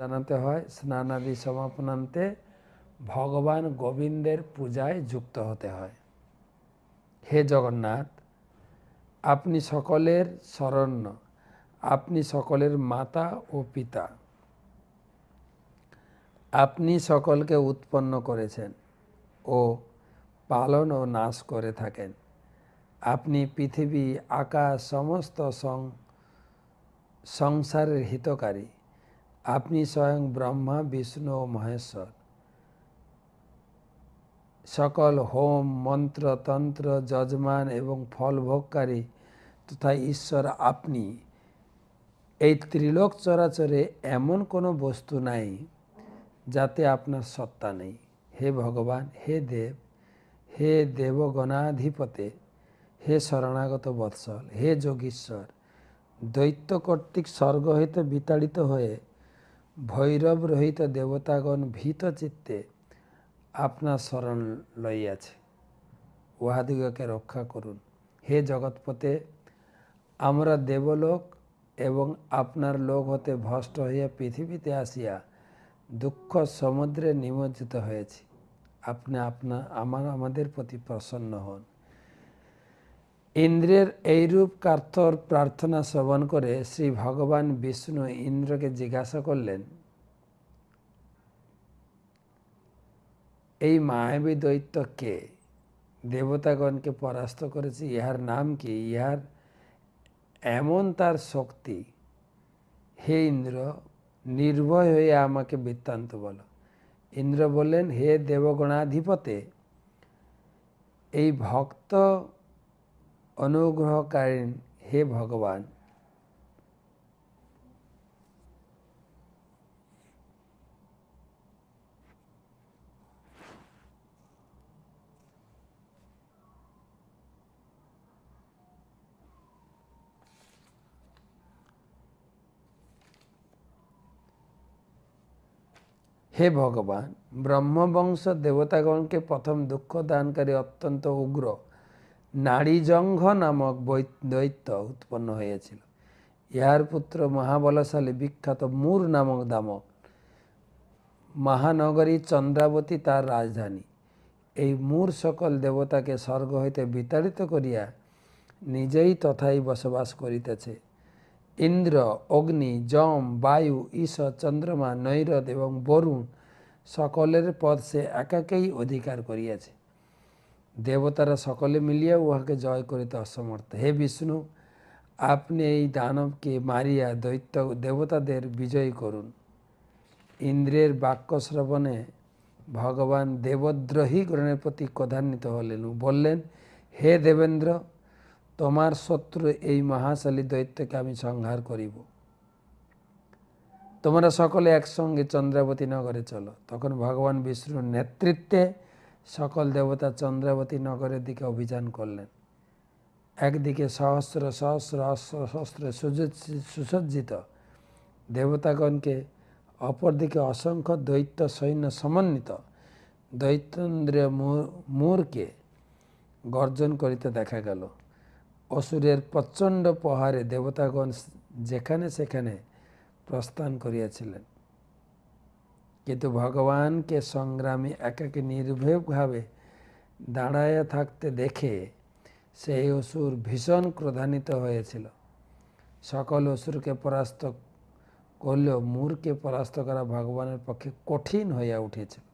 জানাতে হয় স্নানাদি সমাপনান্তে ভগবান গোবিন্দের পূজায় যুক্ত হতে হয় হে জগন্নাথ আপনি সকলের শরণ্য আপনি সকলের মাতা ও পিতা আপনি সকলকে উৎপন্ন করেছেন ও পালন ও নাশ করে থাকেন আপনি পৃথিবী আকাশ সমস্ত সংসারের হিতকারী আপনি স্বয়ং ব্রহ্মা, বিষ্ণু ও মহেশ্বর। সকল হোম, মন্ত্র, তন্ত্র, যজমান এবং ফল ভোগকারী তথা ঈশ্বর আপনি। এই ত্রিলোক চরাচরে এমন কোনো বস্তু নাই যাতে আপনার সত্তা নেই। হে ভগবান, হে দেব, হে দেবগণাধিপতে, হে শরণাগত বৎসল, হে যোগীশ্বর, দৈত্য কর্তৃক স্বর্গ হইতে বিতাড়িত হয়ে ভৈরব রহিত দেবতাগণ ভীত চিত্তে আপনার শরণ লইয়াছে। উহাদিগকে রক্ষা করুন। হে জগৎপতে আমরা দেবলোক এবং আপনার লোক হতে ভষ্ট হইয়া পৃথিবীতে আসিয়া দুঃখ সমুদ্রে নিমজ্জিত হয়েছি। আপনি আপনা, আমার, আমাদের প্রতি প্রসন্ন হন। ইন্দ্রের এইরূপ কার্থর প্রার্থনা শ্রবণ করে শ্রী ভগবান বিষ্ণু ইন্দ্রকে জিজ্ঞাসা করলেন, এই মায়াবী দৈত্য কে? দেবতাগণকে পরাস্ত করেছে, ইহার নাম কি? ইহার এমন তার শক্তি? হে ইন্দ্র, নির্ভয় হয়ে আমাকে বৃত্তান্ত বলো। ইন্দ্র বললেন, হে দেবগণাধিপতে, এই ভক্ত অনুগ্রহকারী হে ভগবান। হে ভগবান ব্রহ্মবংশ দেবতাগণকে প্রথম দুঃখ দানকারী অত্যন্ত উগ্র। নারীজঙ্ঘ নামক দৈত্য উৎপন্ন হয়েছিল। ইহার পুত্র মহাবলশালী বিখ্যাত মূর নামক দামক মহানগরী চন্দ্রাবতী তার রাজধানী। এই মূর সকল দেবতাকে স্বর্গ হইতে বিতাড়িত করিয়া নিজেই তথাই বসবাস করিতেছে। ইন্দ্র, অগ্নি, যম, বায়ু ঈশ চন্দ্রমা, নৈরদ এবং বরুণ সকলের পদ সে একাকেই অধিকার করিয়াছে। দেবতারা সকলে মিলিয়া উহাকে জয় করিতে অসমর্থ। হে বিষ্ণু, আপনি এই দানবকে মারিয়া দৈত্য দেবতাদের বিজয়ী করুন। ইন্দ্রের বাক্য শ্রবণে ভগবান দেবদ্রোহী গ্রহণের প্রতি ক্রধান্বিত হলেন। বললেন, হে দেবেন্দ্র, তোমার শত্রু এই মহাশালী দৈত্যকে আমি সংহার করিব। তোমরা সকলে একসঙ্গে চন্দ্রাবতী নগরে চলো। তখন ভগবান বিষ্ণুর নেতৃত্বে সকল দেবতা চন্দ্রাবতী নগরের দিকে অভিযান করলেন। একদিকে সহস্র সহস্র অস্ত্র শস্ত্রে সুসজ্জিত দেবতাগণকে, অপরদিকে অসংখ্য দৈত্য সৈন্য সমন্বিত দৈত্যেন্দ্রীয় মূরকে গর্জন করিতে দেখা গেল। অসুরের প্রচণ্ড প্রহারে দেবতাগণ যেখানে সেখানে প্রস্থান করিয়াছিলেন। কিন্তু ভগবানকে সংগ্রামী একাকে নির্ভয়ভাবে দাঁড়ায় থাকতে দেখে সেই অসুর ভীষণ ক্রোধান্বিত হয়েছিল। সকল অসুরকে পরাস্ত করলেও মূরকে পরাস্ত করা ভগবানের পক্ষে কঠিন হইয়া উঠেছিল।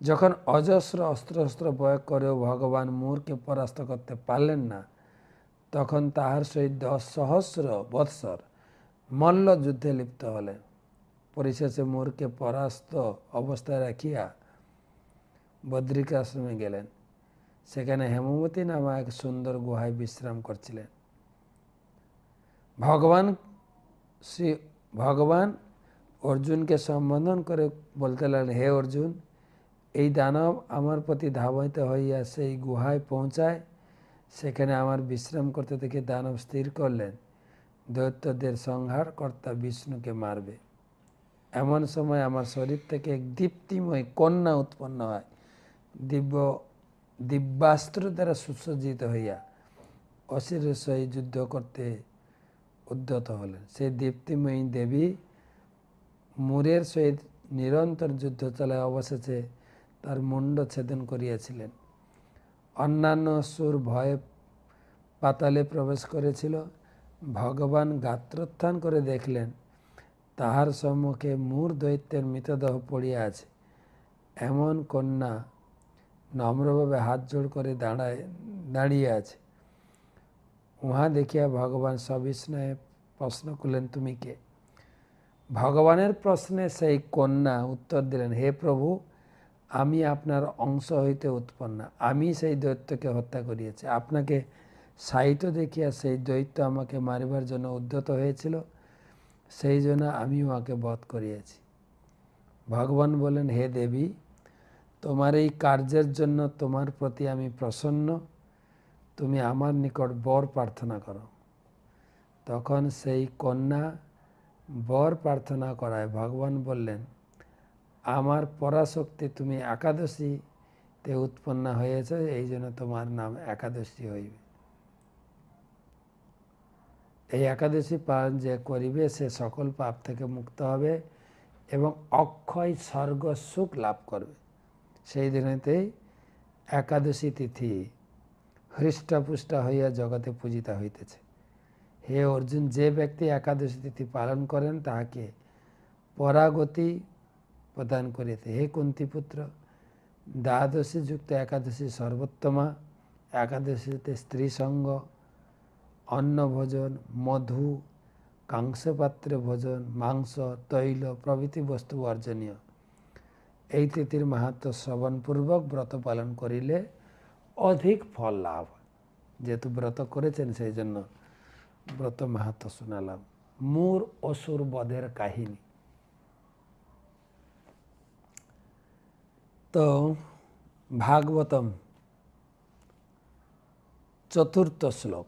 যখন অজস্র অস্ত্র অস্ত্র প্রয়োগ করেও ভগবান মূরকে পরাস্ত করতে পারলেন না, তখন তাহার সহিত দশ সহস্র বৎসর মল্ল যুদ্ধে লিপ্ত হলেন। পরিশেষে মূরকে পরাস্ত অবস্থায় রাখিয়া বদ্রিকাশ্রমে গেলেন। সেখানে হেমবতী নামা এক সুন্দর গুহায় বিশ্রাম করছিলেন। ভগবান শ্রী, ভগবান অর্জুনকে সম্বোধন করে বলতে লাগলেন, হে অর্জুন, এই দানব আমার প্রতি ধাবিত হইয়া সেই গুহায় পৌঁছায়। সেখানে আমার বিশ্রাম করতে থেকে দানব স্থির করলেন। দৈত্যদের সংহার কর্তা বিষ্ণুকে মারবে। এমন সময় আমার শরীর থেকে এক দীপ্তিময় কন্যা উৎপন্ন হয়। দিব্য, দিব্যাস্ত্র দ্বারা সুসজ্জিত হইয়া অসিরের সহিত যুদ্ধ করতে উদ্যত হলেন। সেই দীপ্তিময়ী দেবী মুরের সহিত নিরন্তর যুদ্ধ চালায় অবশেষে তার মুন্ড ছেদন করিয়াছিলেন। অন্যান্য সুর ভয়ে পাতালে প্রবেশ করেছিল। ভগবান গাত্রোত্থান করে দেখলেন তাহার সম্মুখে মূর দৈত্যের মৃতদেহ পড়িয়া আছে। এমন কন্যা নম্রভাবে হাত জোড় করে দাঁড়ায়, দাঁড়িয়ে আছে। উহা দেখিয়া ভগবান সবিস্ময়ে প্রশ্ন করলেন, তুমি কে? ভগবানের প্রশ্নে সেই কন্যা উত্তর দিলেন, হে প্রভু, আমি আপনার অংশ হইতে উৎপন্ন। আমি সেই দৈত্যকে হত্যা করিয়েছি। আপনাকে সাহিত্য দেখিয়া সেই দৈত্য আমাকে মারিবার জন্য উদ্যত হয়েছিল। সেই জন্য আমি উহাকে বধ করিয়াছি। ভগবান বলেন, হে দেবী, তোমার এই কার্যের জন্য তোমার প্রতি আমি প্রসন্ন। তুমি আমার নিকট বর প্রার্থনা করো। তখন সেই কন্যা বর প্রার্থনা করায় ভগবান বললেন, আমার পরাশক্তি তুমি একাদশীতে উৎপন্ন হয়েছ, এই জন্য তোমার নাম একাদশী হইবে। এই একাদশী পালন যে করিবে, সে সকল পাপ থেকে মুক্ত হবে এবং অক্ষয় স্বর্গ সুখ লাভ করবে। সেই দিনেতেই একাদশী তিথি হৃষ্টপুষ্ট হইয়া জগতে পূজিতা হইতেছে। হে অর্জুন, যে ব্যক্তি একাদশী তিথি পালন করেন, তাহাকে পরাগতি প্রদান করিতে। হে কুন্তিপুত্র দ্বাদশী যুক্ত একাদশী সর্বোত্তমা। একাদশীতে স্ত্রী সঙ্গ অন্ন ভোজন মধু, কাংসপাত্রে ভোজন, মাংস, তৈল প্রভৃতি বস্তু অর্জনীয়। এই তিথির মাহাত্ম শ্রবণপূর্বক ব্রত পালন করিলে অধিক ফল লাভ যেহেতু ব্রত করেছেন, সেই জন্য ব্রত মাহাত্ম শোনালাম। মূর অসুর বধের কাহিনী। তো ভাগবতম চতুর্থ শ্লোক।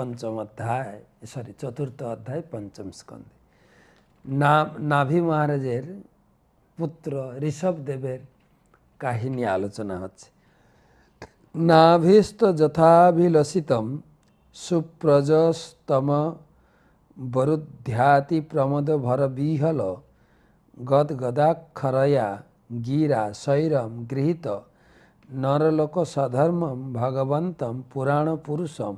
পঞ্চম অধ্যায় সরি চতুর্থ অধ্যায়, পঞ্চম স্কন্ধে। নাভি মহারাজের পুত্র ঋষভদেবের কাহিনী আলোচনা হচ্ছে। নাভিস্ত যথাভিলসিতম সুপ্রজস্তম বরুধ্যাতি প্রমোদ ভর বিহল গদগদাক্ষরয়া গিরা শৈরম গৃহীত নরলোক সধর্মম ভগবন্তম পুরাণ পুরুষম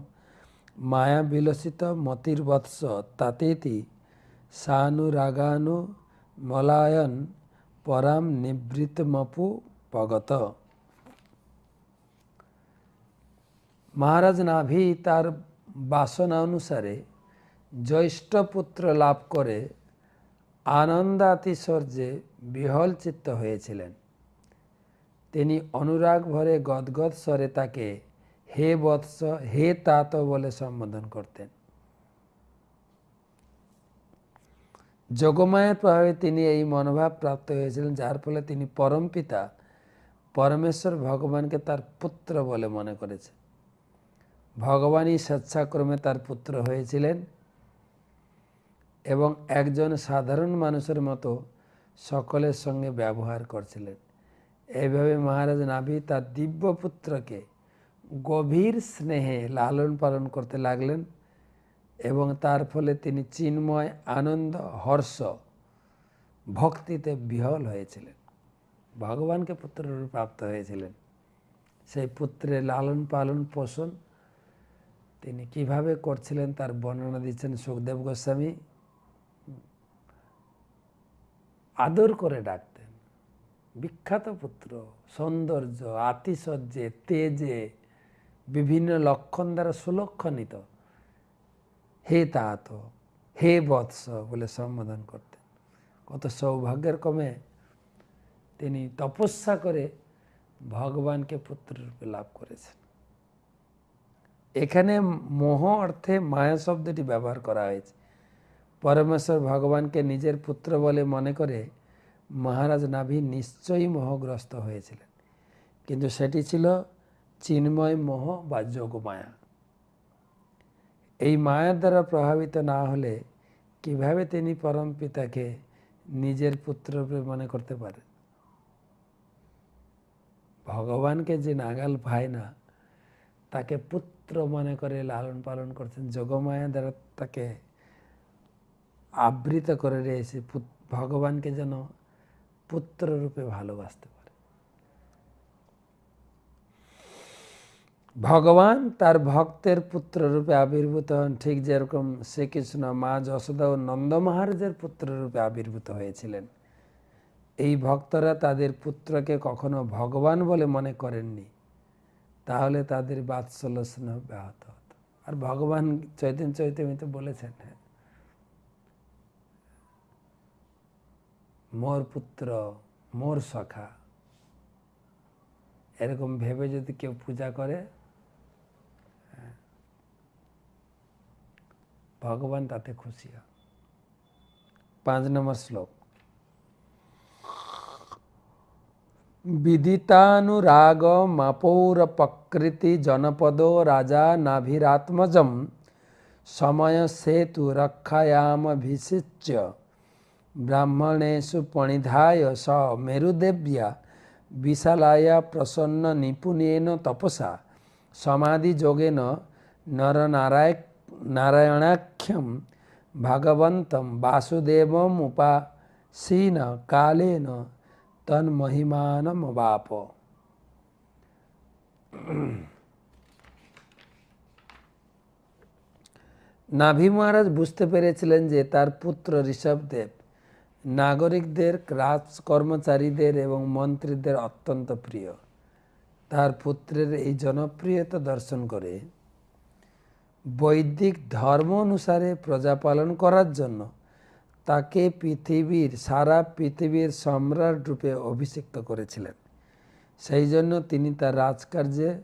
মায়া বিলসিত মতির্বৎস তাতেতি সানুরাগানু মলায়ন পরাম নিবৃতমপু পগত। মহারাজ নাভি তার বাসনা অনুসারে জ্যৈষ্ঠ পুত্র লাভ করে আনন্দাতিশর্যে বিহল চিত্ত হয়েছিলেন। তিনি অনুরাগ ভরে গদগদ স্বরে তাকে হে বৎস, হে তাত বলে সম্বোধন করতেন। যোগমায়ের প্রভাবে তিনি এই মনোভাব প্রাপ্ত হয়েছিলেন, যার ফলে তিনি পরম পিতা, পরমেশ্বর ভগবানকে তার পুত্র বলে মনে করেছে ভগবানই স্বেচ্ছাক্রমে তার পুত্র হয়েছিলেন এবং একজন সাধারণ মানুষের মতো সকলের সঙ্গে ব্যবহার করছিলেন। এইভাবে মহারাজ নাভি তার দিব্য পুত্রকে গভীর স্নেহে লালন পালন করতে লাগলেন এবং তার ফলে তিনি চিন্ময়, আনন্দ, হর্ষ ভক্তিতে বিহল হয়েছিলেন। ভগবানকে পুত্ররূপে প্রাপ্ত হয়েছিলেন। সেই পুত্রের লালন পালন পোষণ তিনি কীভাবে করছিলেন তার বর্ণনা দিচ্ছেন সুখদেব গোস্বামী। আদর করে ডাকতেন। বিখ্যাত পুত্র, সৌন্দর্য, আতিশয্যে, তেজে বিভিন্ন লক্ষণ দ্বারা সুলক্ষণিত। হে তাত, হে বৎস বলে সম্বোধন করতেন। কত সৌভাগ্যের কমে তিনি তপস্যা করে ভগবানকে পুত্ররূপে লাভ করেছেন। এখানে মোহ অর্থে মায়া শব্দটি ব্যবহার করা হয়েছে। পরমেশ্বর ভগবানকে নিজের পুত্র বলে মনে করে মহারাজ নাভি নিশ্চয়ই মোহগ্রস্ত হয়েছিলেন। কিন্তু সেটি ছিল চিন্ময় মোহ বা যোগমায়া এই মায়ার দ্বারা প্রভাবিত না হলে কীভাবে তিনি পরম পিতাকে নিজের পুত্ররূপে মনে করতে পারে ভগবানকে যে নাগাল ভাই না, তাকে পুত্র মনে করে লালন পালন করছেন। যোগমায়া দ্বারা তাকে আবৃত করে রয়েছে ভগবানকে যেন পুত্র রূপে ভালোবাসতে ভগবান তার ভক্তের পুত্র রূপে আবির্ভূত হন। ঠিক যেরকম শ্রীকৃষ্ণ মা যশোদা ও নন্দ মহারাজের পুত্র রূপে আবির্ভূত হয়েছিলেন। এই ভক্তরা তাদের পুত্রকে কখনো ভগবান বলে মনে করেননি। তাহলে তাদের বাৎসল্য স্নেহ ব্যাহত হতো। আর ভগবান চৈতন্য তো বলেছেন হ্যাঁ মোর পুত্র, মোর সখা। এরকম ভেবে যদি কেউ পূজা করে ভগবান তাতে খুশি হয় পাঁচ নম্বর শ্লোক বিদিতানুরাগ মাপৌরপকৃতি জনপদ রাজা নাভিরাত্মজম সময় সেতু রক্ষায়ামভিষিচ্য ব্রাহ্মণেষু পণিধায় স মেরুদেব্যা বিশালায়া প্রসন্ন নিপুণেন তপসা সমাধিযোগেন নরনারায় নারায়ণাখ্যম ভগবন্তম বাসুদেবম উপাসীন কালেন তন্মহিমানমবাপ নাভি মহারাজ বুঝতে পেরেছিলেন যে তার পুত্র ঋষভদেব নাগরিকদের রাজ কর্মচারীদের এবং মন্ত্রীদের অত্যন্ত প্রিয় তার পুত্রের এই জনপ্রিয়তা দর্শন করে বৈদিক ধর্ম অনুসারে প্রজা পালন করার জন্য তাকে পৃথিবীর, সারা পৃথিবীর সম্রাট রূপে অভিষিক্ত করেছিলেন। সেই জন্য তিনি তার রাজকার্যে,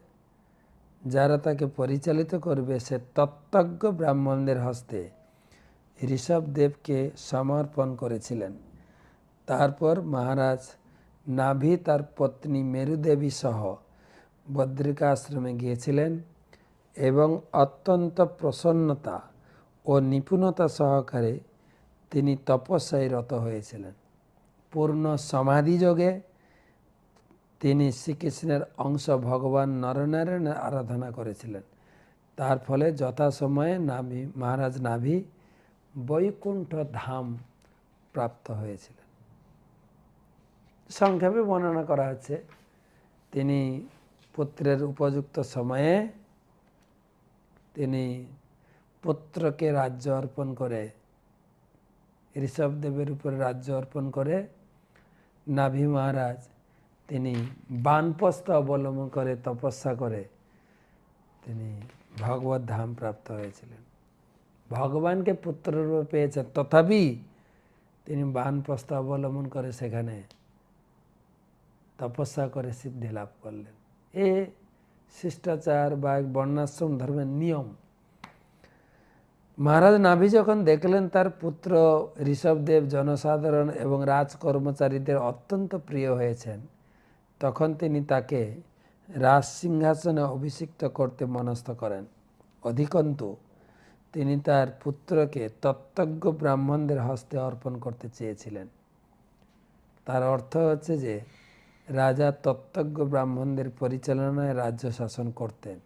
যারা তাকে পরিচালিত করবে, সে তত্ত্বজ্ঞ ব্রাহ্মণদের হস্তে ঋষভদেবকে সমর্পণ করেছিলেন। তারপর মহারাজ নাভি তার পত্নী মেরুদেবী সহ বদ্রিকা আশ্রমে গিয়েছিলেন। এবং অত্যন্ত প্রসন্নতা ও নিপুণতা সহকারে তিনি তপস্যায় রত হয়েছিলেন। পূর্ণ সমাধিযোগে তিনি শ্রীকৃষ্ণের অংশ ভগবান নরনারায়ণের আরাধনা করেছিলেন। তার ফলে যথাসময়ে নাভি, মহারাজ নাভি বৈকুণ্ঠ ধাম প্রাপ্ত হয়েছিলেন। সংক্ষেপে বর্ণনা করা হচ্ছে, তিনি পুত্রের উপযুক্ত সময়ে তিনি পুত্রকে রাজ্য অর্পণ করে ঋষভদেবের উপরে রাজ্য অর্পণ করে, নাভি মহারাজ তিনি বানপস্ত অবলম্বন করে, তপস্যা করে তিনি ভগবত ধাম প্রাপ্ত হয়েছিলেন। ভগবানকে পুত্ররূপে পেয়েছেন, তথাপি তিনি বানপস্ত অবলম্বন করে সেখানে তপস্যা করে সিদ্ধি লাভ করলেন। এ শিষ্টাচার বা এক বর্ণাশ্রম ধর্মের নিয়ম। মহারাজ নাভি যখন দেখলেন তার পুত্র ঋষভদেব জনসাধারণ এবং রাজ কর্মচারীদের অত্যন্ত প্রিয় হয়েছেন, তখন তিনি তাকে রাজ সিংহাসনে অভিষিক্ত করতে মনস্থ করেন। অধিকন্তু, তিনি তার পুত্রকে তত্ত্বজ্ঞ ব্রাহ্মণদের হস্তে অর্পণ করতে চেয়েছিলেন। তার অর্থ হচ্ছে যে রাজা তত্ত্বজ্ঞ ব্রাহ্মণদের পরিচালনায় রাজ্য শাসন করতেন।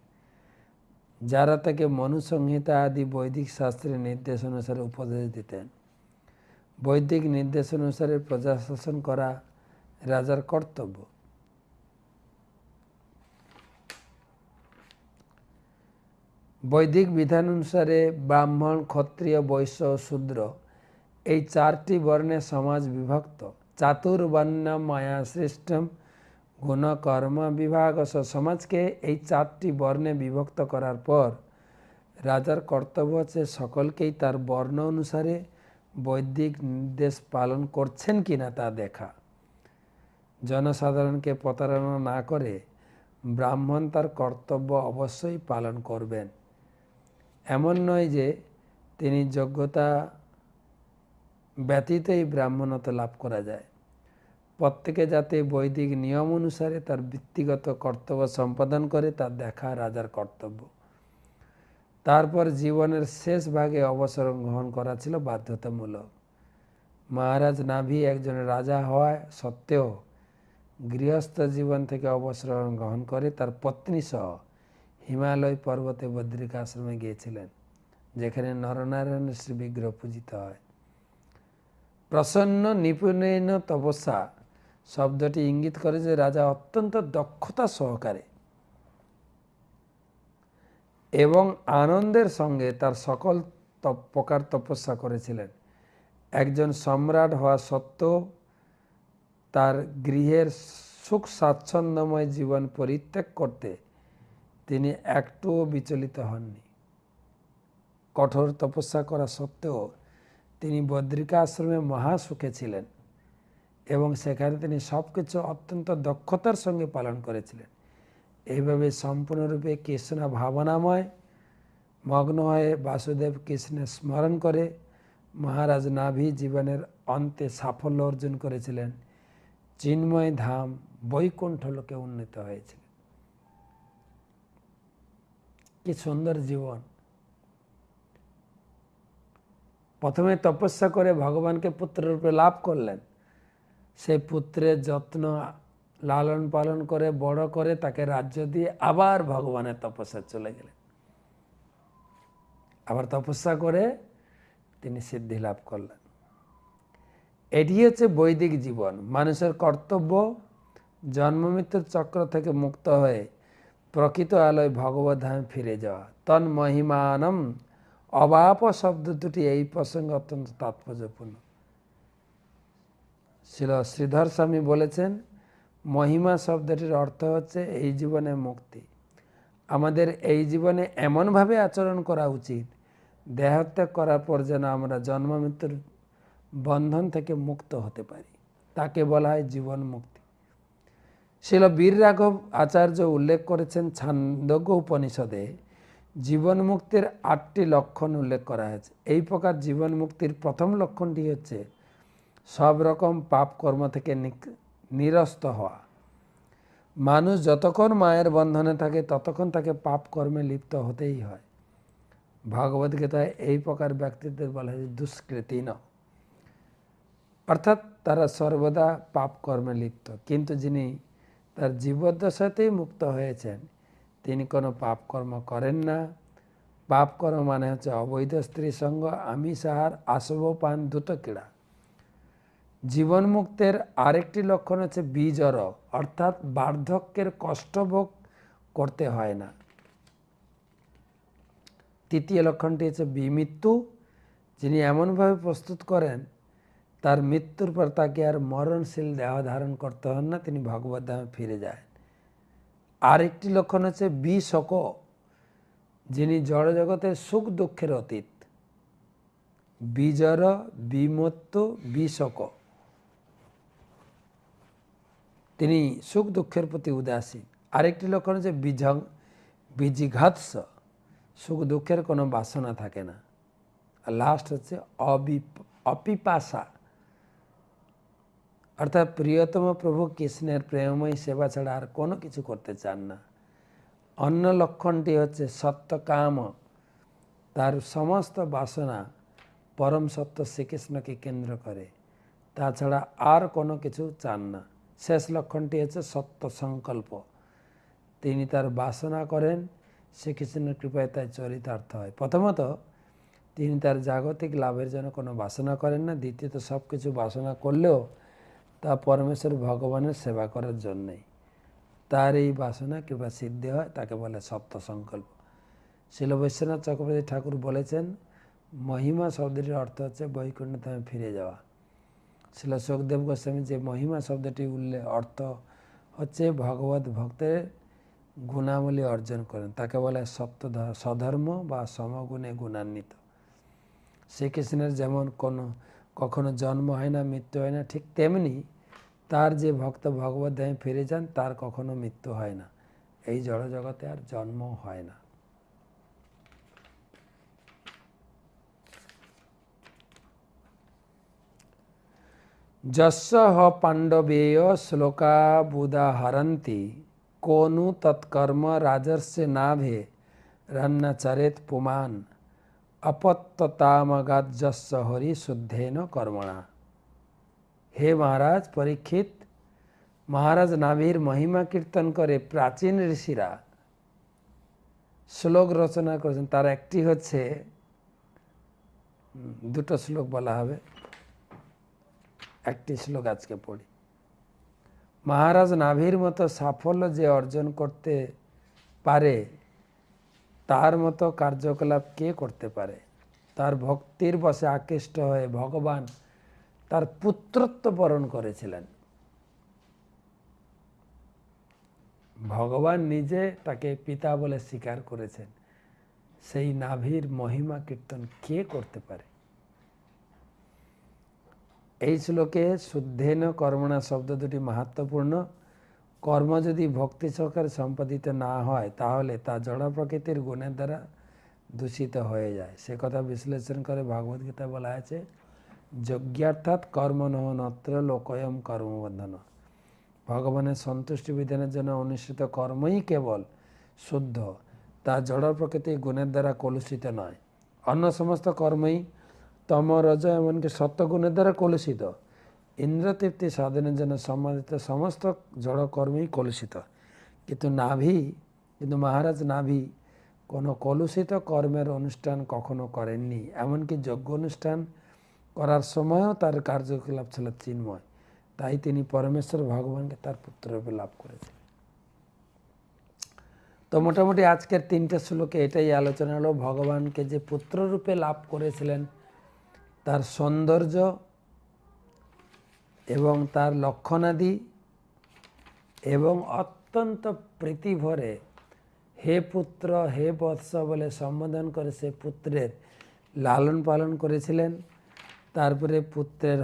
যারা তাকে মনুসংহিতা আদি বৈদিক শাস্ত্রের নির্দেশ অনুসারে উপদেশ দিতেন। বৈদিক নির্দেশ অনুসারে প্রজা শাসন করা রাজার কর্তব্য। বৈদিক বিধান অনুসারে ব্রাহ্মণ, ক্ষত্রিয়, বৈশ্য শূদ্র এই চারটি বর্ণে সমাজ বিভক্ত। চাতুর্বর্ণ মায়া সৃষ্টম গুণ কর্ম বিভাগ সমাজকে এই চারটি বর্ণে বিভক্ত করার পর রাজার কর্তব্য হচ্ছে সকলকেই তার বর্ণ অনুসারে বৈদিক নির্দেশ পালন করছেন কি না তা দেখা। জনসাধারণকে প্রতারণা না করে ব্রাহ্মণ তার কর্তব্য অবশ্যই পালন করবেন। এমন নয় যে তিনি যোগ্যতা ব্যতীতই ব্রাহ্মণত্ব লাভ করা যায়। প্রত্যেকে যাতে বৈদিক নিয়ম অনুসারে তার বৃত্তিগত কর্তব্য সম্পাদন করে, তা দেখা রাজার কর্তব্য। তারপর জীবনের শেষ ভাগে অবসর গ্রহণ করা ছিল বাধ্যতামূলক। মহারাজ নাভি একজন রাজা হওয়া সত্ত্বেও গৃহস্থ জীবন থেকে অবসর গ্রহণ করে তার পত্নী সহ হিমালয় পর্বতে বদ্রিকা আশ্রমে গিয়েছিলেন, যেখানে নরনারায়ণের শ্রী বিগ্রহ পূজিত হয়। প্রসন্ন নিপুণেন তপস্যা। শব্দটি ইঙ্গিত করে যে রাজা অত্যন্ত দক্ষতা সহকারে এবং আনন্দের সঙ্গে তার সকল প্রকার তপস্যা করেছিলেন। একজন সম্রাট হওয়া সত্ত্বেও তার গৃহের সুখ স্বাচ্ছন্দ্যময় জীবন পরিত্যাগ করতে তিনি একটুও বিচলিত হননি। কঠোর তপস্যা করা সত্ত্বেও তিনি বদ্রিকা আশ্রমে মহাসুখে ছিলেন এবং সেখানে তিনি সব কিছু অত্যন্ত দক্ষতার সঙ্গে পালন করেছিলেন। এইভাবে সম্পূর্ণরূপে কৃষ্ণ ভাবনাময়, মগ্ন হয়ে বাসুদেব কৃষ্ণের স্মরণ করে মহারাজ নাভি জীবনের অন্তে সাফল্য অর্জন করেছিলেন। চিন্ময় ধাম বৈকুণ্ঠ লোকে উন্নীত হয়েছিলেন। কি সুন্দর জীবন। প্রথমে তপস্যা করে ভগবানকে পুত্ররূপে লাভ করলেন। সেই পুত্রের যত্ন লালন পালন করে, বড় করে তাকে রাজ্য দিয়ে আবার ভগবানের তপস্যা চলে গেলেন। আবার তপস্যা করে তিনি সিদ্ধি লাভ করলেন। এটি হচ্ছে বৈদিক জীবন। মানুষের কর্তব্য জন্ম মৃত্যুর চক্র থেকে মুক্ত হয়ে প্রকৃত আলোয় ভগবত ধামে ফিরে যাওয়া। তন মহিমানম অবাপ শব্দ দুটি, এই প্রসঙ্গে অত্যন্ত তাৎপর্যপূর্ণ। ছিল শ্রীধর স্বামী বলেছেন, মহিমা শব্দটির অর্থ হচ্ছে এই জীবনে মুক্তি। আমাদের এই জীবনে এমনভাবে আচরণ করা উচিত, দেহত্যাগ করার পর যেন আমরা জন্ম মৃত্যুর বন্ধন থেকে মুক্ত হতে পারি। তাকে বলা হয় জীবন মুক্তি। শিল বীর রাঘব আচার্য উল্লেখ করেছেন ছান্দজ্ঞ উপনিষদে জীবন মুক্তির আটটি লক্ষণ উল্লেখ করা হয়েছে। এই প্রকার জীবন মুক্তির প্রথম লক্ষণটি হচ্ছে সব রকম পাপ কর্ম থেকে নিরস্ত হওয়া। মানুষ যতক্ষণ মায়ের বন্ধনে থাকে, ততক্ষণ তাকে পাপ কর্মে লিপ্ত হতেই হয়। ভগবদ্গীতায় এই প্রকার ব্যক্তিদের বলা হয়েছে দুষ্কৃতি ন অর্থাৎ তারা সর্বদা পাপ কর্মে লিপ্ত। কিন্তু যিনি তার জীবদ্দশাতেই মুক্ত হয়েছেন তিনি কোনো পাপ কর্ম করেন না। পাপ কর্ম মানে হচ্ছে অবৈধ স্ত্রী সঙ্গ আমিষ আহার আসব পান দ্রুত ক্রীড়া জীবন মুক্তের আরেকটি লক্ষণ হচ্ছে বীজর অর্থাৎ বার্ধক্যের কষ্টভোগ করতে হয় না। তৃতীয় লক্ষণটি হচ্ছে বিমৃত্যু, যিনি এমনভাবে প্রস্তুত করেন, তার মৃত্যুর পর তাকে আর মরণশীল দেহ ধারণ করতে হন না, তিনি ভগবত ধামে ফিরে যায়। আরেকটি লক্ষণ হচ্ছে বিশক যিনি জড়জগতের সুখ দুঃখের অতীত। বিজর বিমত্ত বিশক তিনি সুখ দুঃখের প্রতি উদাসীন। আরেকটি লক্ষণ হচ্ছে বিজং বিজিঘাৎস সুখ দুঃখের কোনো বাসনা থাকে না। আর লাস্ট হচ্ছে অবিপ, অপিপাসা। অর্থাৎ প্রিয়তম প্রভু কৃষ্ণের প্রেমময় সেবা ছাড়া আর কোনো কিছু করতে চান না। অন্য লক্ষণটি হচ্ছে সত্যকাম। তার সমস্ত বাসনা পরম সত্য শ্রীকৃষ্ণকে কেন্দ্র করে। তাছাড়া আর কোনো কিছু চান না। শেষ লক্ষণটি হচ্ছে সত্য সংকল্প। তিনি তার বাসনা করেন, শ্রীকৃষ্ণের কৃপায় তাই চরিতার্থ হয়। প্রথমত, তিনি তার জাগতিক লাভের জন্য কোনো বাসনা করেন না। দ্বিতীয়ত সব কিছু বাসনা করলেও তা পরমেশ্বর ভগবানের সেবা করার জন্যেই। তার এই বাসনা কিংবা সিদ্ধি হয়, তাকে বলে সপ্ত সংকল্প। শিল বৈশ্বনাথ চক্রবর্তী ঠাকুর বলেছেন, মহিমা শব্দটির অর্থ হচ্ছে বৈকুণ্ঠ ধামে ফিরে যাওয়া। শিল সুখদেব গোস্বামী যে মহিমা শব্দটি উল্লেখ অর্থ হচ্ছে ভগবত ভক্তের গুণাবলী অর্জন করেন। তাকে বলে সপ্ত স্বধর্ম বা সমগুণে গুণান্বিত। শ্রীকৃষ্ণের যেমন কোনো, কখনো জন্ম হয় না, মৃত্যু হয় না, ঠিক তেমনি তার যে ভক্ত ভগবত ফিরে যান, তার কখনো মৃত্যু হয় না। এই জড়জগতে আর জন্ম হয় না। হ পাণ্ডবেয় শ্লোকা বুদাহরন্তি কোনু তৎকর্ম রাজস্য নাভে রন্নচরেত পুমান অপত্যতামগাত যস্য হরি শুদ্ধেন কর্মণা। হে মহারাজ, পরীক্ষিত। মহারাজ নাভির মহিমা কীর্তন করে প্রাচীন ঋষিরা শ্লোক রচনা করেছেন। তার একটি হচ্ছে, দুটো শ্লোক বলা হবে। একটি শ্লোক আজকে পড়ি। মহারাজ নাভির মতো সাফল্য যে অর্জন করতে পারে, তার মতো কার্যকলাপ কে করতে পারে? তার ভক্তির বসে আকৃষ্ট হয়ে ভগবান তার পুত্রত্ব বরণ করেছিলেন। ভগবান নিজে তাকে পিতা বলে স্বীকার করেছেন। সেই নাভির মহিমা কীর্তন কে করতে পারে? এই শ্লোকে শুদ্ধেন কর্মণা শব্দ দুটি মাহাত্মপূর্ণ। কর্ম যদি ভক্তি সহকারে সম্পাদিত না হয়, তাহলে তা জড় প্রকৃতির গুণের দ্বারা দূষিত হয়ে যায়। সে কথা বিশ্লেষণ করে ভগবদ্গীতা বলা আছে। যজ্ঞার্থাৎ কর্ম নহনত্র লোকয়ম কর্মবন্ধন ভগবানের সন্তুষ্টি বিধানের জন্য অনুষ্ঠিত কর্মই কেবল শুদ্ধ, তা জড় প্রকৃতি গুণের দ্বারা কলুষিত নয়। অন্য সমস্ত কর্মই তম রজ এমনকি সত্যগুণের দ্বারা কলুষিত। ইন্দ্রতৃপ্তি সাধনের জন্য সম্মানিত সমস্ত জড় কর্মই কলুষিত। কিন্তু নাভি, কিন্তু মহারাজ নাভি কোনো কলুষিত কর্মের অনুষ্ঠান কখনো করেননি। এমনকি যজ্ঞ অনুষ্ঠান করার সময়ও তার কার্যকলাপ ছিল চিন্ময়। তাই তিনি পরমেশ্বর ভগবানকে তার পুত্ররূপে লাভ করেছেন তো মোটামুটি আজকের তিনটে শ্লোকে এটাই আলোচনা হলো, ভগবানকে যে পুত্ররূপে লাভ করেছিলেন, তার সৌন্দর্য এবং তার লক্ষণাদি এবং অত্যন্ত প্রীতিভরে হে পুত্র, হে বৎস বলে সম্বোধন করে সে পুত্রের লালন পালন করেছিলেন। তারপরে পুত্রের